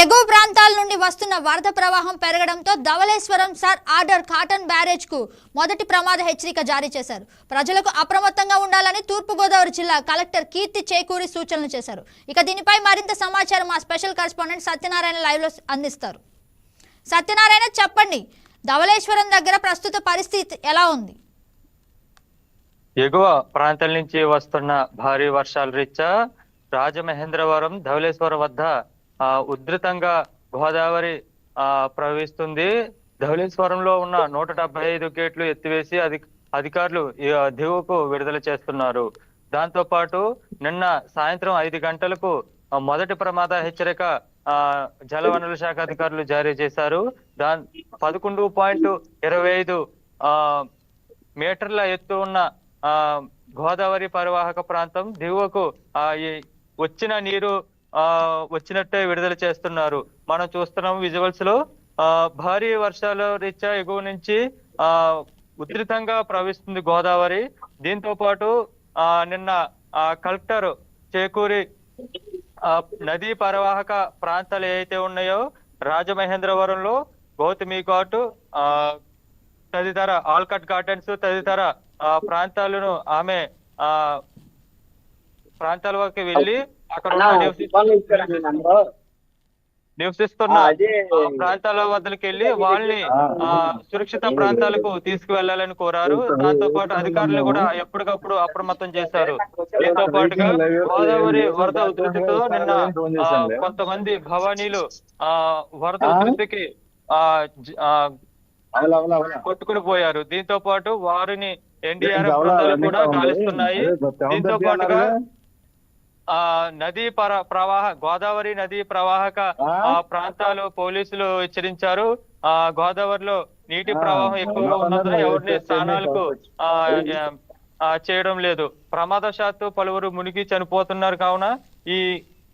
ఎగువ ప్రాంతాల నుండి వస్తున్న వరద ప్రవాహం పెరగడంతో ధవళేశ్వరం సార్ ఆర్డర్ కాటన్ బ్యారేజ్కు మొదటి ప్రమాద హెచ్చరిక జారీ చేశారు. ప్రజలకు అప్రమత్తంగా ఉండాలని తూర్పుగోదావరి జిల్లా కలెక్టర్ కీర్తి చేకూరి సూచనలు చేశారు. ఇక దీనిపై మరింత సమాచారం మా స్పెషల్ కరెస్పాండెంట్ సత్యనారాయణ లైవ్లో అందిస్తారు. సత్యనారాయణ చెప్పండి. ధవళేశ్వరం దగ్గర ప్రస్తుత పరిస్థితి ఎలా ఉంది? ఎగువ ప్రాంతాల నుంచి వస్తున్న భారీ వర్షాల రీత్యా రాజమహేంద్రవరం ధవళేశ్వరం వద్ద ఆ, ఉధృతంగా గోదావరి ఆ, ప్రవహిస్తుంది. ధవళేశ్వరంలో ఉన్న నూట డెబ్బై ఐదు గేట్లు ఎత్తివేసి అధి అధికారులు దిగువకు విడుదల చేస్తున్నారు. దాంతో పాటు నిన్న సాయంత్రం ఐదు గంటలకు మొదటి ప్రమాద హెచ్చరిక ఆ, జలవనరుల శాఖ అధికారులు జారీ చేశారు. దాని పదకొండు పాయింట్ ఇరవై ఐదు ఆ మీటర్ల ఎత్తు ఉన్న ఆ గోదావరి పరివాహక ప్రాంతం దిగువకు ఆ ఈ వచ్చిన నీరు వచ్చినట్టే విడుదల చేస్తున్నారు. మనం చూస్తున్నాం విజువల్స్లో ఆ భారీ వర్షాల రీత్యా ఎగువ నుంచి ఆ ఉధృతంగా ప్రవహిస్తుంది గోదావరి. దీంతో పాటు ఆ నిన్న ఆ కలెక్టర్ చేకూరి ఆ నదీ పరివాహక ప్రాంతాలు ఏవైతే ఉన్నాయో రాజమహేంద్రవరంలో గౌతమి ఘాటు ఆ తదితర ఆల్కట్ గార్డెన్స్ తదితర ఆ, ప్రాంతాలను ఆమె ఆ ప్రాంతాల వరకు వెళ్ళి అక్కడ నివసిస్తున్న ప్రాంతాల వద్దకు వెళ్ళి వాళ్ళని సురక్షిత ప్రాంతాలకు తీసుకువెళ్ళాలని కోరారు. దాంతో పాటు అధికారులు కూడా ఎప్పటికప్పుడు అప్రమత్తం చేశారు. దీంతో పాటుగా గోదావరి వరద ఉధృతితో నిన్న కొంతమంది భవానీలు ఆ వరద ఉధృతికి ఆ కొట్టుకుని పోయారు. దీంతో పాటు వారిని ఎన్డీఆర్ఎఫ్ కూడా గాలిస్తున్నాయి. దీంతో పాటుగా నదీ పర ప్రవాహ గోదావరి నదీ ప్రవాహక ఆ? ప్రాంతాలు పోలీసులు హెచ్చరించారు. ఆ గోదావరిలో నీటి ప్రవాహం ఎక్కువగా ఉన్నందున ఎవరిని స్నానాలకు ఆ ఆ, చేయడం లేదు. ప్రమాదశాత్తు పలువురు మునిగి చనిపోతున్నారు కావున ఈ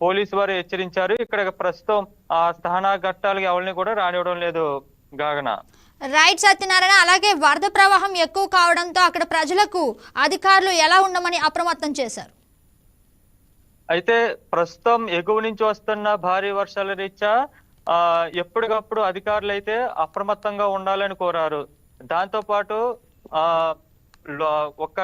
పోలీసు వారు హెచ్చరించారు. ఇక్కడ ప్రస్తుతం ఆ స్థాన ఘట్టాలకు ఎవరిని కూడా రానివ్వడం లేదు గాగన. రైట్ సత్యనారాయణ అలాగే వరద ప్రవాహం ఎక్కువ కావడంతో అక్కడ ప్రజలకు అధికారులు ఎలా ఉండమని అప్రమత్తం చేశారు? అయితే ప్రస్తుతం ఎగువ నుంచి వస్తున్న భారీ వర్షాల రీత్యా ఆ ఎప్పటికప్పుడు అధికారులు అయితే అప్రమత్తంగా ఉండాలని కోరారు. దాంతో పాటు ఆ లో- ఒక్క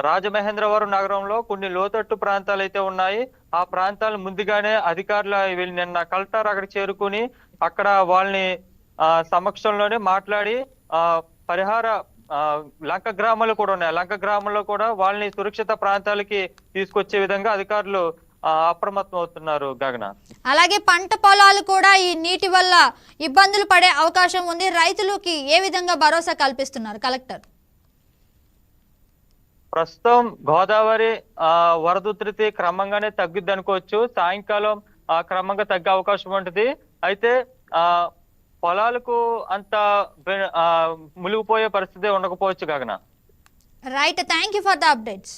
రాజమహేంద్రవరం నగరంలో కొన్ని లోతట్టు ప్రాంతాలు అయితే ఉన్నాయి. ఆ ప్రాంతాలు ముందుగానే అధికారులు వీళ్ళు నిన్న కలెక్టర్ అక్కడ చేరుకుని అక్కడ వాళ్ళని ఆ సమక్షంలోనే మాట్లాడి ఆ పరిహార ఆ లంక గ్రామాలు కూడా ఉన్నాయి. లంక గ్రామంలో కూడా వాళ్ళని సురక్షిత ప్రాంతాలకి తీసుకొచ్చే విధంగా అధికారులు అప్రమత్తం అవుతున్నారు గగన. అలాగే పంట పొలాలు కూడా ఈ నీటి వల్ల ఇబ్బందులు పడే అవకాశం ఉంది. రైతులకి ఏ విధంగా భరోసా కల్పిస్తున్నారు కలెక్టర్? ప్రస్తుతం గోదావరి ఆ వరద ఉధృతి క్రమంగానే తగ్గుద్ది అనుకోవచ్చు. సాయంకాలం ఆ క్రమంగా తగ్గే అవకాశం ఉంటుంది. అయితే ఆ పొలాలకు అంత మునిగిపోయే పరిస్థితి ఉండకపోవచ్చు Gagana. Right thank you for the updates.